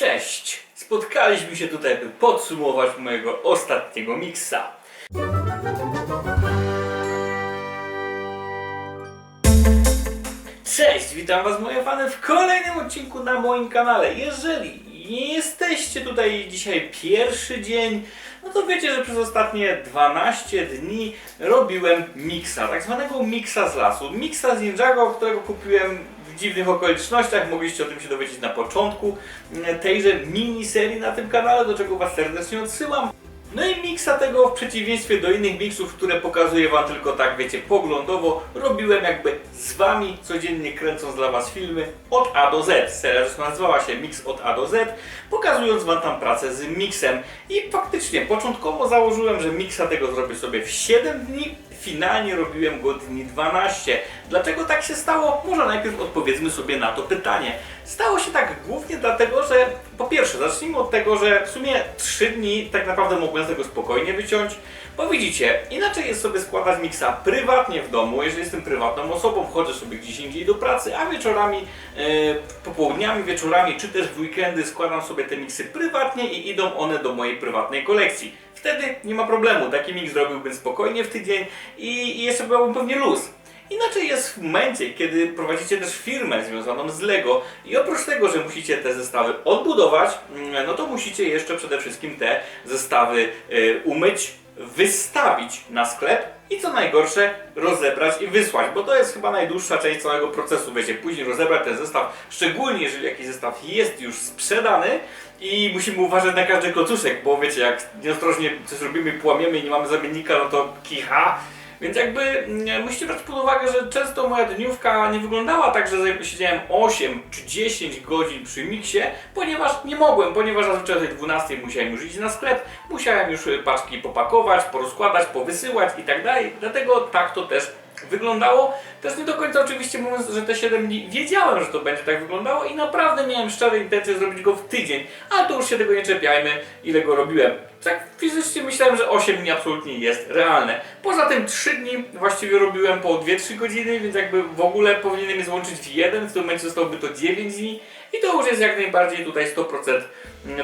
Cześć! Spotkaliśmy się tutaj, by podsumować mojego ostatniego miksa. Cześć, witam Was moje fany w kolejnym odcinku na moim kanale. Jeżeli nie jesteście tutaj dzisiaj pierwszy dzień, no to wiecie, że przez ostatnie 12 dni robiłem miksa, tak zwanego miksa z lasu. Miksa z Ninjago, którego kupiłem dziwnych okolicznościach, mogliście o tym się dowiedzieć na początku mm, tejże miniserii na tym kanale, do czego Was serdecznie odsyłam. No i miksa tego w przeciwieństwie do innych miksów, które pokazuję Wam tylko tak, wiecie, poglądowo, robiłem jakby z Wami, codziennie kręcąc dla Was filmy od A do Z. Seria zresztą nazywała się Mix od A do Z, pokazując Wam tam pracę z miksem. I faktycznie, początkowo założyłem, że miksa tego zrobię sobie w 7 dni, finalnie robiłem go dni 12. Dlaczego tak się stało? Może najpierw odpowiedzmy sobie na to pytanie. Stało się tak głównie dlatego, że po pierwsze, zacznijmy od tego, że w sumie 3 dni tak naprawdę mogłem z tego spokojnie wyciąć, bo widzicie, inaczej jest sobie składać miksa prywatnie w domu, jeżeli jestem prywatną osobą, wchodzę sobie gdzieś indziej do pracy, a wieczorami, e, popołudniami, wieczorami czy też w weekendy składam sobie te miksy prywatnie i idą one do mojej prywatnej kolekcji. Wtedy nie ma problemu, taki miks zrobiłbym spokojnie w tydzień i, i jeszcze byłbym pewnie luz. Inaczej jest w momencie, kiedy prowadzicie też firmę związaną z Lego i oprócz tego, że musicie te zestawy odbudować, mm, no to musicie jeszcze przede wszystkim te zestawy y, umyć, wystawić na sklep i co najgorsze rozebrać i wysłać, bo to jest chyba najdłuższa część całego procesu, wiecie, później rozebrać ten zestaw, szczególnie jeżeli jakiś zestaw jest już sprzedany i musimy uważać na każdy klocuszek, bo wiecie, jak nieostrożnie coś robimy, połamiemy i nie mamy zamiennika, no to kicha, więc jakby mm, musicie brać pod uwagę, że często moja dniówka nie wyglądała tak, że siedziałem 8 czy 10 godzin przy miksie, ponieważ nie mogłem, ponieważ zazwyczaj o tej 12 musiałem już iść na sklep, musiałem już y, paczki popakować, porozkładać, powysyłać i tak dalej. Dlatego tak to też wyglądało. Też nie do końca oczywiście mówiąc, że te 7 dni wiedziałem, że to będzie tak wyglądało i naprawdę miałem szczere intencje zrobić go w tydzień, ale to już się tego nie czepiajmy, ile go robiłem. Tak fizycznie myślałem, że 8 dni absolutnie jest realne. Poza tym 3 dni właściwie robiłem po 2-3 godziny, więc jakby w ogóle powinienem je złączyć w jeden, w tym momencie zostałoby to 9 dni i to już jest jak najbardziej tutaj 100%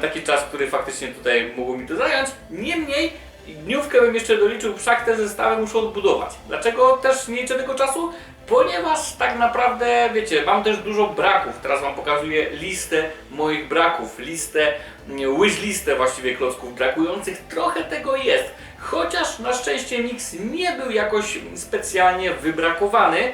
taki czas, który faktycznie tutaj mógł mi to zająć. Niemniej Dniówkę bym jeszcze doliczył, wszak te zestawy muszę odbudować. Dlaczego też nie liczę tego czasu? Ponieważ tak naprawdę, wiecie, mam też dużo braków. Teraz Wam pokazuję listę moich braków, listę, mm, wish listę właściwie klocków brakujących. Trochę tego jest. Chociaż na szczęście mix nie był jakoś specjalnie wybrakowany.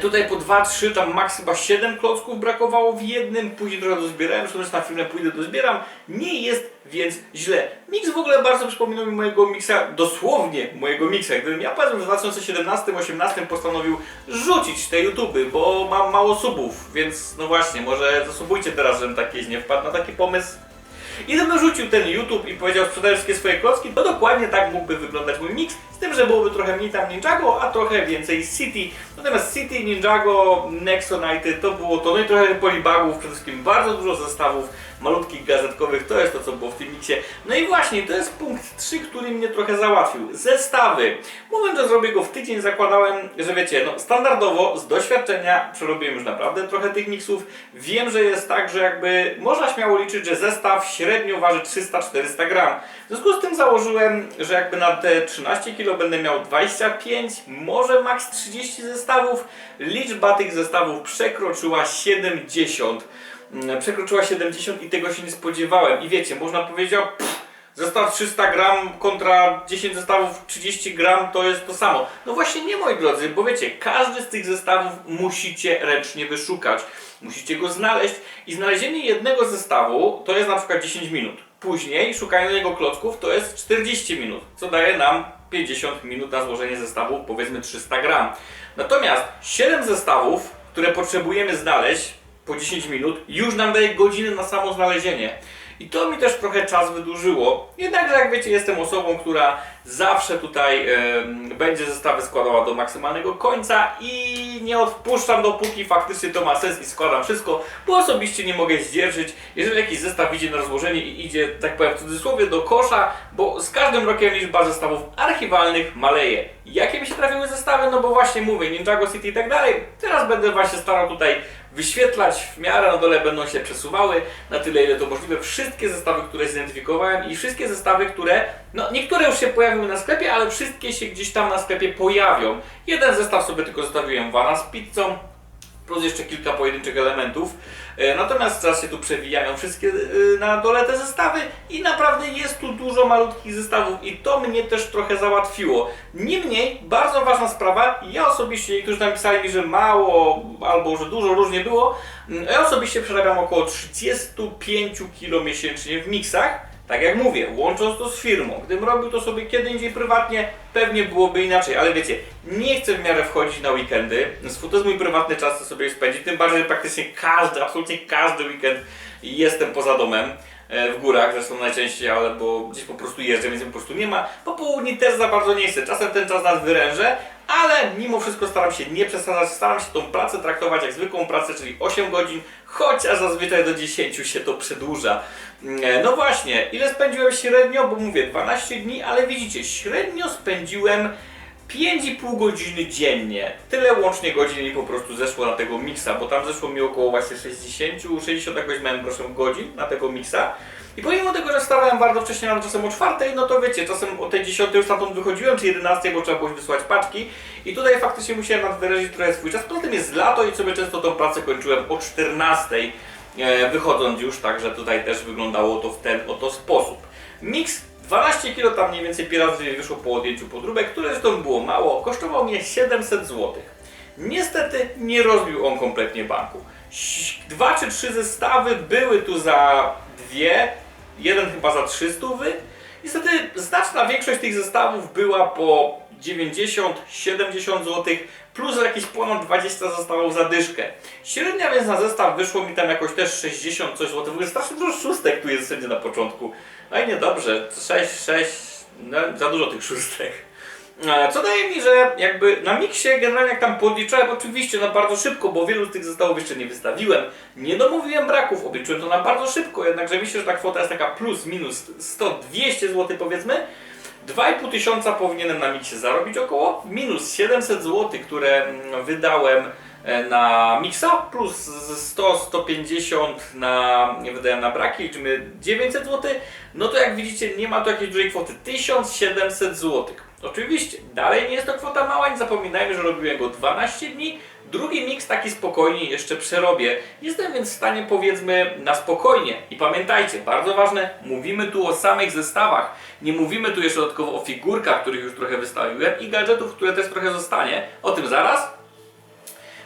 Tutaj po 2-3, tam maks chyba 7 klocków brakowało w jednym, później trochę dozbierałem, że na chwilę pójdę dozbieram. Nie jest więc źle. Mix w ogóle bardzo przypominał mi mojego miksa, dosłownie mojego miksa. Gdybym ja powiedzmy w 2017-2018 postanowił rzucić te YouTube, bo mam mało subów, więc no właśnie, może zasubujcie teraz, żebym taki nie wpadł na taki pomysł. I gdybym rzucił ten YouTube i powiedział sprzedaj wszystkie swoje klocki, to dokładnie tak mógłby wyglądać mój mix, z tym, że byłoby trochę mniej tam Ninjago, a trochę więcej City. Natomiast City, Ninjago, Nexonite to było to, no i trochę polibagów, przede wszystkim bardzo dużo zestawów malutkich gazetkowych, to jest to co było w tym miksie. No i właśnie, to jest punkt 3, który mnie trochę załatwił. Zestawy. Mówiąc, że zrobię go w tydzień, zakładałem, że wiecie, no standardowo z doświadczenia przerobiłem już naprawdę trochę tych miksów. Wiem, że jest tak, że jakby można śmiało liczyć, że zestaw średnio waży 300-400 gram. W związku z tym założyłem, że jakby na te 13 kg będę miał 25, może maks 30 zestawów. Liczba tych zestawów przekroczyła 70. Mm, Przekroczyła 70 i tego się nie spodziewałem. I wiecie, można powiedzieć, zestaw 300 gram kontra 10 zestawów 30 gram to jest to samo. No właśnie nie moi drodzy, bo wiecie, każdy z tych zestawów musicie ręcznie wyszukać. Musicie go znaleźć i znalezienie jednego zestawu to jest na przykład 10 minut. Później szukanie jego klocków to jest 40 minut, co daje nam 50 minut na złożenie zestawu powiedzmy 300 gram. Natomiast 7 zestawów, które potrzebujemy znaleźć po 10 minut, już nam daje godzinę na samo znalezienie. I to mi też trochę czas wydłużyło. Jednakże, jak wiecie, jestem osobą, która zawsze tutaj em, będzie zestawy składała do maksymalnego końca i nie odpuszczam dopóki faktycznie to ma sens i składam wszystko, bo osobiście nie mogę zdzierżyć, jeżeli jakiś zestaw idzie na rozłożenie i idzie, tak powiem w cudzysłowie, do kosza, bo z każdym rokiem liczba zestawów archiwalnych maleje. Jakie mi się trafiły zestawy? No bo właśnie mówię, Ninjago City i tak dalej. Teraz będę właśnie starał tutaj wyświetlać w miarę na dole będą się przesuwały na tyle ile to możliwe wszystkie zestawy, które zidentyfikowałem i wszystkie zestawy, które, no niektóre już się pojawiły na sklepie, ale wszystkie się gdzieś tam na sklepie pojawią. Jeden zestaw sobie tylko zostawiłem wana z pizzą, plus jeszcze kilka pojedynczych elementów. E, Natomiast teraz się tu przewijają wszystkie e, na dole te zestawy i naprawdę jest tu dużo malutkich zestawów i to mnie też trochę załatwiło. Niemniej, bardzo ważna sprawa, ja osobiście, niektórzy napisali mi, że mało albo że dużo różnie było, Mm, ja osobiście przerabiam około 35 kg miesięcznie w miksach. Tak jak mówię, łącząc to z firmą, gdybym robił to sobie kiedy indziej prywatnie, pewnie byłoby inaczej, ale wiecie, nie chcę w miarę wchodzić na weekendy, to jest mój prywatny czas, co sobie spędzić, tym bardziej, że praktycznie każdy, absolutnie każdy weekend jestem poza domem, e, w górach, zresztą najczęściej, ale bo gdzieś po prostu jeżdżę, więc po prostu nie ma. Po południu też za bardzo nie chcę, czasem ten czas nas wyrężę, ale mimo wszystko staram się nie przesadzać, staram się tą pracę traktować jak zwykłą pracę, czyli 8 godzin, chociaż zazwyczaj do 10 się to przedłuża. E, No właśnie, ile spędziłem średnio, bo mówię 12 dni, ale widzicie, średnio spędziłem 5,5 godziny dziennie. Tyle łącznie godzin mi po prostu zeszło na tego miksa, bo tam zeszło mi około właśnie 60, 60 jakoś miałem proszę godzin na tego miksa. I pomimo tego, że wstawałem bardzo wcześnie, rano, czasem o 4, no to wiecie, czasem o tej 10 już stamtąd wychodziłem, czy 11, bo trzeba było wysłać paczki. I tutaj faktycznie musiałem nadwyrazić trochę swój czas. Poza tym jest lato i sobie często tą pracę kończyłem o 14 e, wychodząc już, także tutaj też wyglądało to w ten oto sposób. Miks 12 kg tam mniej więcej pierwszy wyszło po odjęciu podróbek, które zresztą było mało, kosztował mnie 700 zł. Niestety nie rozbił on kompletnie banku. Dwa czy trzy zestawy były tu za dwie, jeden chyba za 300 wy. Niestety znaczna większość tych zestawów była po 90-70 zł, plus jakieś ponad 20 zestawów za dyszkę. Średnia więc na zestaw wyszło mi tam jakoś też 60 coś złotych. W ogóle strasznie dużo szóstek tu jest wszędzie na początku. No i niedobrze, 6, 6, no, za dużo tych szóstek. E, Co daje mi, że jakby na miksie generalnie jak tam podliczałem, oczywiście na bardzo szybko, bo wielu z tych zestawów jeszcze nie wystawiłem, nie domówiłem braków, obliczyłem to na bardzo szybko, jednakże myślę, że ta kwota jest taka plus minus 100-200 zł powiedzmy. 2,5 tysiąca powinienem na miksie zarobić około, minus 700 zł, które mm, wydałem e, na miksa, plus z 100-150 na, nie wydałem na braki, liczymy 900 zł, no to jak widzicie nie ma tu jakiejś dużej kwoty, 1700 zł. Oczywiście, dalej nie jest to kwota mała, nie zapominajmy, że robiłem go 12 dni. Drugi miks taki spokojnie jeszcze przerobię. Jestem więc w stanie powiedzmy na spokojnie. I pamiętajcie, bardzo ważne, mówimy tu o samych zestawach. Nie mówimy tu jeszcze dodatkowo o figurkach, których już trochę wystawiłem i gadżetów, które też trochę zostanie. O tym zaraz.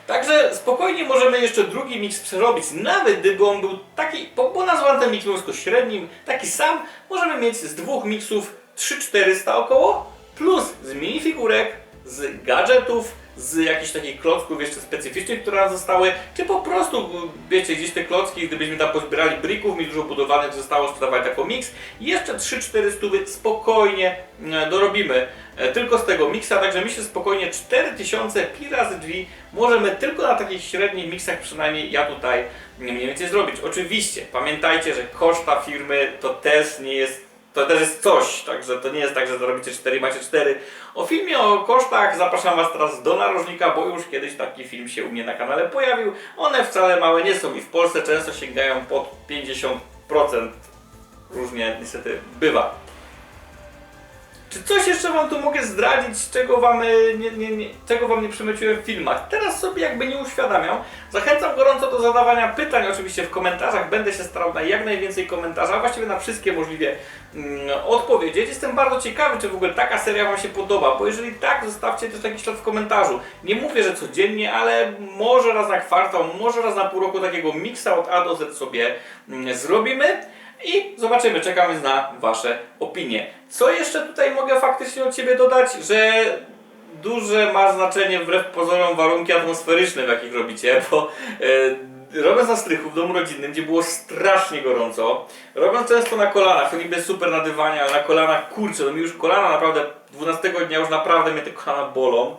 Także spokojnie możemy jeszcze drugi miks przerobić, nawet gdyby on był taki, bo, bo nazwałem ten miks średnim, taki sam, możemy mieć z dwóch miksów 3400 około, plus z minifigurek, z gadżetów, z jakichś takich klocków jeszcze specyficznych, które nam zostały, czy po prostu, wiecie, gdzieś te klocki, gdybyśmy tam pozbierali brików, mi dużo budowanych zostało, sprzedawali miks, i jeszcze 3-400 spokojnie e, dorobimy e, tylko z tego miksa, także myślę spokojnie 4000 pi razy drzwi możemy tylko na takich średnich miksach przynajmniej ja tutaj mniej więcej zrobić. Oczywiście pamiętajcie, że koszta firmy to też nie jest to też jest coś, także to nie jest tak, że zarobicie 4 macie 4. O filmie o kosztach zapraszam Was teraz do narożnika, bo już kiedyś taki film się u mnie na kanale pojawił. One wcale małe nie są i w Polsce często sięgają pod 50%. Różnie niestety bywa. Czy coś jeszcze Wam tu mogę zdradzić, czego Wam y, nie, nie, nie, czego wam nie przemyciłem w filmach? Teraz sobie jakby nie uświadamiam. Zachęcam gorąco do zadawania pytań oczywiście w komentarzach. Będę się starał na jak najwięcej komentarzy, a właściwie na wszystkie możliwie mm, odpowiedzieć. Jestem bardzo ciekawy, czy w ogóle taka seria Wam się podoba, bo jeżeli tak, zostawcie też jakiś ślad w komentarzu. Nie mówię, że codziennie, ale może raz na kwartał, może raz na pół roku takiego miksa od A do Z sobie mm, zrobimy. I zobaczymy, czekamy na Wasze opinie. Co jeszcze tutaj mogę faktycznie od Ciebie dodać, że duże ma znaczenie wbrew pozorom warunki atmosferyczne, w jakich robicie, bo e, robiąc na strychu w domu rodzinnym, gdzie było strasznie gorąco, robiąc często na kolanach, to niby super na dywanie, ale na kolanach, kurczę, no mi już kolana naprawdę, 12 dnia już naprawdę mnie te kolana bolą.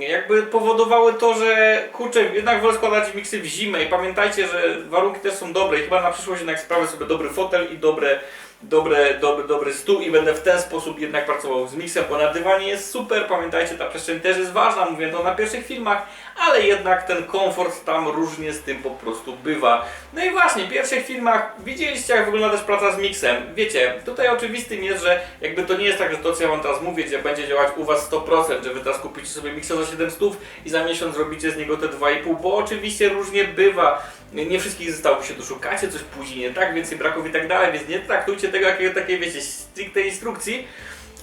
Jakby powodowały to, że kurczę, jednak wolę składać miksy w zimę i pamiętajcie, że warunki też są dobre i chyba na przyszłość jednak sprawię sobie dobry fotel i dobre, dobre, dobry, dobry stół i będę w ten sposób jednak pracował z miksem, bo na dywanie jest super, pamiętajcie, ta przestrzeń też jest ważna, mówię to na pierwszych filmach, ale jednak ten komfort tam różnie z tym po prostu bywa. No i właśnie, w pierwszych filmach widzieliście jak wygląda też praca z miksem. Wiecie, tutaj oczywistym jest, że jakby to nie jest tak, że to co ja wam teraz mówię, gdzie będzie działać u was 100%, że wy teraz kupicie sobie miksa za 700 i za miesiąc robicie z niego te 2,5, bo oczywiście różnie bywa. Nie wszystkich zestawów się doszukacie, coś później nie tak, więcej braków i tak dalej, więc nie traktujcie tego jakiego takiej, wiecie, stricte instrukcji.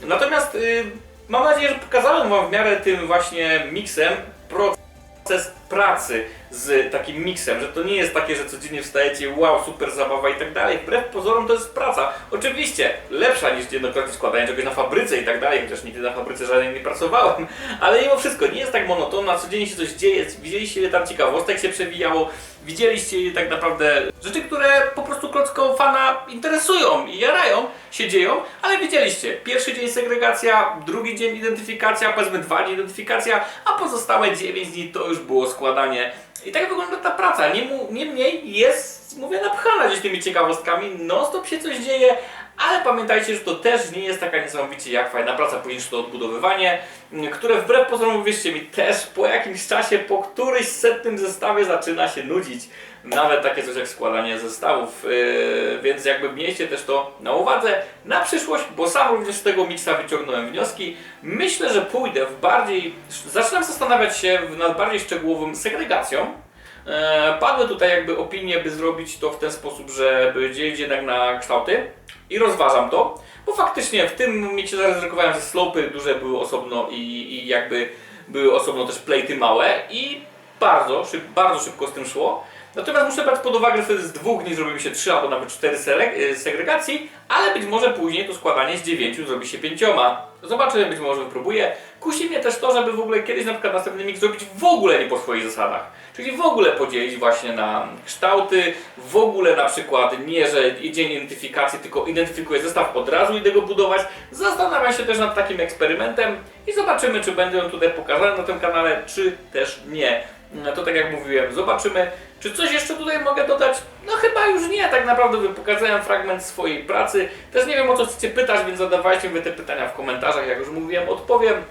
Natomiast y, mam nadzieję, że pokazałem wam w miarę tym właśnie miksem proces pracy z takim miksem, że to nie jest takie, że codziennie wstajecie, wow, super zabawa i tak dalej. Wbrew pozorom to jest praca. Oczywiście lepsza niż jednokrotnie składanie czegoś na fabryce i tak dalej, chociaż nigdy na fabryce żadnej nie pracowałem, ale mimo wszystko nie jest tak monotonna, codziennie się coś dzieje, widzieliście ile tam ciekawostek się przewijało, widzieliście tak naprawdę rzeczy, które po prostu klocko fana interesują i jarają, się dzieją, ale widzieliście, pierwszy dzień segregacja, drugi dzień identyfikacja, powiedzmy dwa dni identyfikacja, a pozostałe 9 dni to już było składanie i tak wygląda ta praca. Niemniej jest, mówię, napchana gdzieś tymi ciekawostkami, non stop się coś dzieje, ale pamiętajcie, że to też nie jest taka niesamowicie jak fajna praca, później to odbudowywanie, m, które wbrew pozorom, uwierzcie mi, też po jakimś czasie, po którymś setnym zestawie zaczyna się nudzić. Nawet takie coś jak składanie zestawów, yy, więc jakby miejcie też to na uwadze na przyszłość, bo sam również z tego miksa wyciągnąłem wnioski. Myślę, że pójdę w bardziej, zaczynam zastanawiać się nad bardziej szczegółową segregacją, E, Padły tutaj jakby opinie, by zrobić to w ten sposób, żeby dzielić jednak na kształty i rozważam to, bo faktycznie w tym miksie zaryzykowałem, że slopy duże były osobno i, i jakby były osobno też plejty małe i bardzo, szyb, bardzo szybko z tym szło. Natomiast muszę brać pod uwagę, że wtedy z dwóch dni zrobi mi się trzy albo nawet cztery e, segregacji, ale być może później to składanie z dziewięciu zrobi się pięcioma. Zobaczymy, być może wypróbuję. Kusi mnie też to, żeby w ogóle kiedyś na przykład następny mix zrobić w ogóle nie po swoich zasadach. Czyli w ogóle podzielić właśnie na kształty, w ogóle na przykład nie, że dzień identyfikacji, tylko identyfikuję zestaw, od razu idę go budować. Zastanawiam się też nad takim eksperymentem i zobaczymy, czy będę ją tutaj pokazany na tym kanale, czy też nie. No to tak jak mówiłem, zobaczymy. Czy coś jeszcze tutaj mogę dodać? No chyba już nie, tak naprawdę wy pokazałem fragment swojej pracy. Też nie wiem o co chcecie pytać, więc zadawajcie mi te pytania w komentarzach, jak już mówiłem, odpowiem.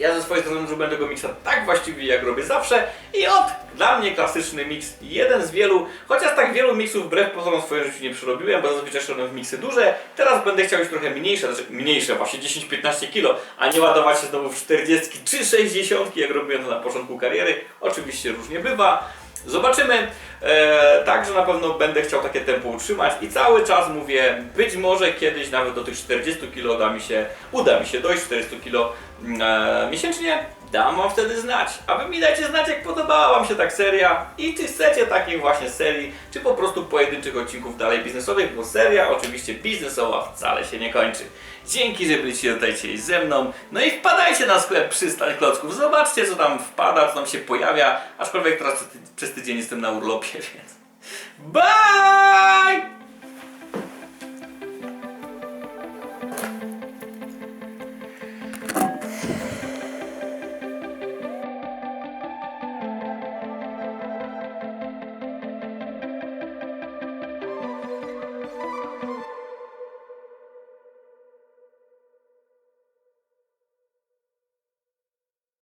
Ja ze swojej strony zrobiłem tego miksa tak właściwie jak robię zawsze. I od dla mnie klasyczny miks, jeden z wielu, chociaż tak wielu miksów wbrew pozorom w swoim życiu nie przerobiłem, bo zazwyczaj szedłem w miksy duże, teraz będę chciał już trochę mniejsze, znaczy mniejsze, właśnie 10-15 kg, a nie ładować się znowu w 40 czy 60, jak robiłem to na początku kariery, oczywiście różnie bywa. Zobaczymy, e, także na pewno będę chciał takie tempo utrzymać i cały czas mówię, być może kiedyś nawet do tych 40 kg uda mi się, uda mi się dojść 400 kg e, miesięcznie, dam wam wtedy znać. A wy mi dajcie znać, jak podobała wam się tak seria i czy chcecie takiej właśnie serii, czy po prostu pojedynczych odcinków dalej biznesowych, bo seria oczywiście biznesowa wcale się nie kończy. Dzięki, że byliście tutaj dzisiaj ze mną. No i wpadajcie na sklep Przystań Klocków. Zobaczcie, co tam wpada, co tam się pojawia. Aczkolwiek teraz przez ty- przez tydzień jestem na urlopie, więc... Bye!